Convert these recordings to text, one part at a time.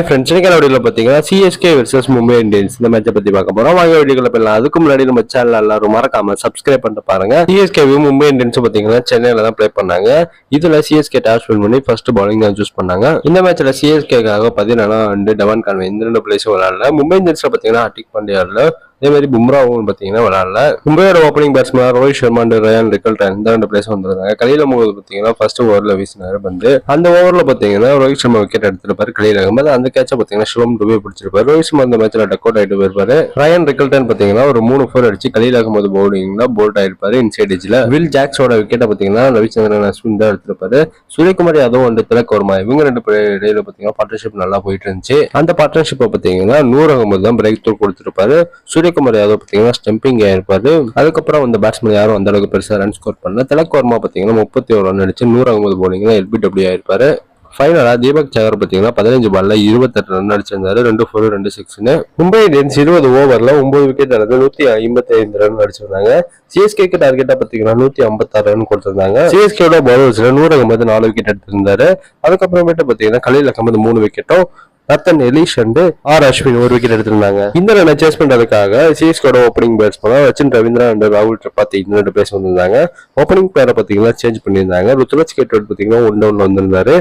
Hi friends இன்னைக்கு வீடியோவில் பார்த்தீங்கன்னா சிஎஸ்கே வெர்சஸ் மும்பை இந்தியன்ஸ் இந்த மேட்சை பற்றி பார்க்க போகிறோம் வாங்க வீடியோக்குள்ள போயிடலாம். அதுக்கு முன்னாடி நம்ம சேனல் எல்லாரும் மறக்காம சப்ஸ்கிரைப் பண்ணிட்டு பாருங்க. சிஎஸ்கேவும் மும்பை இந்தியன்ஸ் பார்த்தீங்கன்னா சென்னையில தான் ப்ளே பண்ணாங்க. இதில் சிஎஸ்கே டாஸ் வின் பண்ணி ஃபர்ஸ்ட் பவுலிங் தான் சூஸ் பண்ணாங்க. இந்த மேட்ச்சில் சிஎஸ்கேக்காக பார்த்தீங்கன்னா வந்து டெவன் கான்வே இந்த ரெண்டு பிளேஸும் விளையாடல. மும்பை இந்தியன்ஸில் பார்த்தீங்கன்னா அட்டிக் பாண்டியாவில் அதே மாதிரி பும்ராவும் பார்த்தீங்கன்னா விளையாடல மும்பையோட opening batsman Rohit Sharma and Ryan Rickelton இந்த ரெண்டு பிளேஸ் வந்திருந்தாங்க. கலியில முகமது பார்த்தீங்கன்னா ஃபர்ஸ்ட் ஓவரில் வீசினார் வந்து அந்த ஓவரில் பார்த்தீங்கன்னா ரோஹித் சர்மா விக்கெட் எடுத்திருப்பாரு கலியில் இருக்கும்போது அந்த கேட்சை பார்த்தீங்கன்னா சிவம் டுபே பிடிச்சிருப்பாரு. ரோஹித் சர்மா அந்த மேட்ச்சில் டக் அவுட் ஆயிட்டு போயிருப்பாரு. ரயான் ரிக்கல்டன் பார்த்தீங்கன்னா ஒரு மூணு ஃபோர் அடிச்சு கலியில் இருக்கும்போது பவுலிங்ல போல்ட் ஆயிருப்பாரு இன்சைட் எஜ்ல வில் ஜாக்ஸோட விக்கெட்டை பார்த்தீங்கன்னா ரவிச்சந்திரன் அஸ்வின் தான் எடுத்திருப்பாரு. சூரியகுமார் யாதவ் அண்ட் திலக் வர்மா இவங்க ரெண்டு இடையில பார்த்தீங்கன்னா பார்ட்னர்ஷிப் நல்லா போயிட்டு இருந்துச்சு. அந்த பார்ட்னர்ஷிப்பை பார்த்தீங்கன்னா நூறு அகமது தான் பிரேக் த்ரூ கொடுத்திருப்பாரு. சூரியகுமார் யாதவ் பார்த்தீங்கன்னா ஸ்டம்பிங் ஆயிருப்பாரு அதுக்கப்புறம் அந்த பேட்ஸ்மேன் யாரும் அந்த அளவுக்கு பெருசாக ரன் ஸ்கோர் பண்ணல. திலக் வர்மா பார்த்தீங்கன்னா முப்பத்தி ஒரு ரன் அடிச்சு நூறு அகமது போலிங்ல எல்பிடபிள்யூ ஆயிருப்பாரு. ஃபைனலாக தீபக் சகர் பார்த்தீங்கன்னா பதினஞ்சு பால்ல இருபத்தெட்டு ரன் அடிச்சிருந்தாரு. ரெண்டு ஃபோர் ரெண்டு சிக்ஸ்னு மும்பை இந்தியன்ஸ் இருபது ஓவரில் ஒம்பது விக்கெட் எடுத்து நூற்றி ஐம்பத்தி ஐந்து ரன் அடிச்சிருந்தாங்க. சிஎஸ்கேக்கு டார்கெட்டாக பார்த்தீங்கன்னா நூற்றி ஐம்பத்தாறு ரன் கொடுத்துருந்தாங்க. சிஎஸ்கேட பவுலர்ஸ்ல நூறு அகமது நாலு விக்கெட் எடுத்திருந்தாரு. அதுக்கப்புறமேட்டு பார்த்தீங்கன்னா கலையில் அகமது மூணு விக்கெட்டும் Nathan Ellis and R Ashwin ஒரு விக்கெட் எடுத்திருந்தாங்க. இந்த ரன் சேஸ் பண்றதுக்காக சிஎஸ்கோட opening batsman Rachin Ravindra and ராகுல் திரிபாத்தி இந்த ரெண்டு வந்திருந்தாங்க. ஓப்பனிங் பேரை பாத்தீங்கன்னா சேஞ்ச் பண்ணியிருந்தாங்க. ருத்ராஜ் கேட்வர்ட் பாத்தீங்கன்னா ஒன் டவுன்ல வந்திருந்தாரு.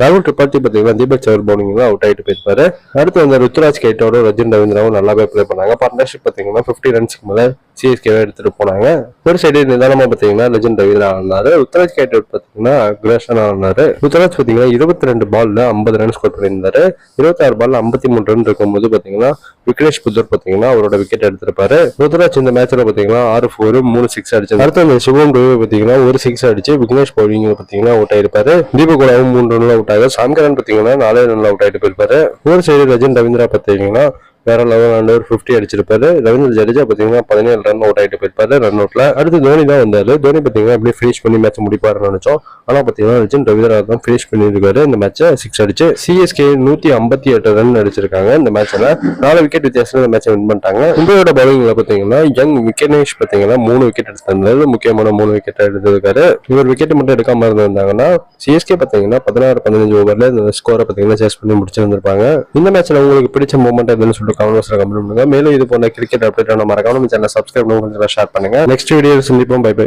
ராகுல் திரிபாத்தி பாத்தீங்கன்னா தீபக் சவர் பவுலிங்ல அவுட் ஆயிட்டு போயிருப்பாரு. அடுத்து வந்து ருத்ராஜ் கேட்டோட ரஜின் ரவீந்திராவும் நல்லாவே பிளே பண்ணாங்க. பார்ட்னர்ஷிப் பாத்தீங்கன்னா பிப்டி ரன்ஸ்க்கு மேல சிஎஸ்கே எடுத்துகிட்டு போனாங்க. ஒரு சைடு நிதானமாக பார்த்தீங்கன்னா லெஜண்ட் ரவி தான் ஆனார் ருத்ராஜ் கேட்டவுட் பார்த்தீங்கன்னா அக்ரேஷன் ஆனார் ருத்ராஜ் பார்த்தீங்கன்னா இருபத்தி ரெண்டு பாலில் ஐம்பது ரன் ஸ்கோர் பண்ணியிருந்தாரு. இருபத்தாறு பாலில் ஐம்பத்தி மூணு ரன் இருக்கும்போது பார்த்தீங்கன்னா விக்னேஷ் புத்தர் பார்த்தீங்கன்னா அவரோட விக்கெட் எடுத்திருப்பாரு. ருத்ராஜ் இந்த மேட்ச்சில் பார்த்தீங்கன்னா ஆறு ஃபோர் மூணு சிக்ஸ் அடிச்சு அடுத்து அந்த சிவம் டூவே பார்த்தீங்கன்னா ஒரு சிக்ஸ் அடிச்சு விக்னேஷ் பவுலிங் பார்த்தீங்கன்னா அவுட் ஆயிருப்பாரு. தீபகுலாவும் மூணு ரன்ல அவுட் ஆகும் சாம்கரன் பார்த்தீங்கன்னா நாலே ரன்ல அவுட் ஆகிட்டு போயிருப்பாரு. ஒரு சைடு லெஜண்ட் ரவீந்திரா பார்த்தீங்கன்னா வேற லெவல் அண்ட் ஒரு ஃபிஃப்டி அடிச்சிருப்பாரு. ரவீந்திர ஜடேஜா பாத்தீங்கன்னா பதினேழு ரன் அவுட் ஆயிட்டு போயிருப்பாரு ரன் அவுட்ல அடுத்து தோனி தான் வந்தாரு. தோனி பாத்தீங்கன்னா அப்படியே ஃபினிஷ் பண்ணி மேட்ச் முடிப்பாருன்னு நினைச்சோம். ஆனா பாத்தீங்கன்னா லெஜண்ட் ரவீந்திரா தான் ஃபினிஷ் பண்ணிருக்காரு இந்த மேட்சை சிக்ஸ் அடிச்சு சிஎஸ்கே நூத்தி ஐம்பத்தி எட்டு ரன் அடிச்சிருக்காங்க. இந்த மேட்ச்ல நாலு விக்கெட் வித்தியாசம் இந்த மேட்ச்சை வின் பண்ணிட்டாங்க. இந்தியோட பவுலிங்ல பாத்தீங்கன்னா யங் விக்கெனேஷ் பாத்தீங்கன்னா மூணு விக்கெட் எடுத்திருந்தாரு. முக்கியமான மூணு விக்கெட் எடுத்திருக்காரு. இவர் விக்கெட் மட்டும் எடுக்காம இருந்திருந்தாங்கன்னா சிஎஸ்கே பாத்தீங்கன்னா பதினாறு பதினஞ்சு ஓவர்ல இந்த ஸ்கோரை பாத்தீங்கன்னா சேஸ் பண்ணி முடிச்சிருந்திருப்பாங்க. இந்த மேட்ச்ல உங்களுக்கு பிடிச்ச மூமெண்ட் எதுன்னு சொல்லிட்டு கமெண்ட் கமெண்ட் பண்ணுங்க. மேலும் இது போன்ற கிரிக்கெட் அப்டேட் நம்ம மறக்காம நம்ம சேனல் சப்ஸ்கிரைப் பண்ணி ஷேர் பண்ணுங்க. நெக்ஸ்ட் வீடியோ சந்திப்போம். Bye bye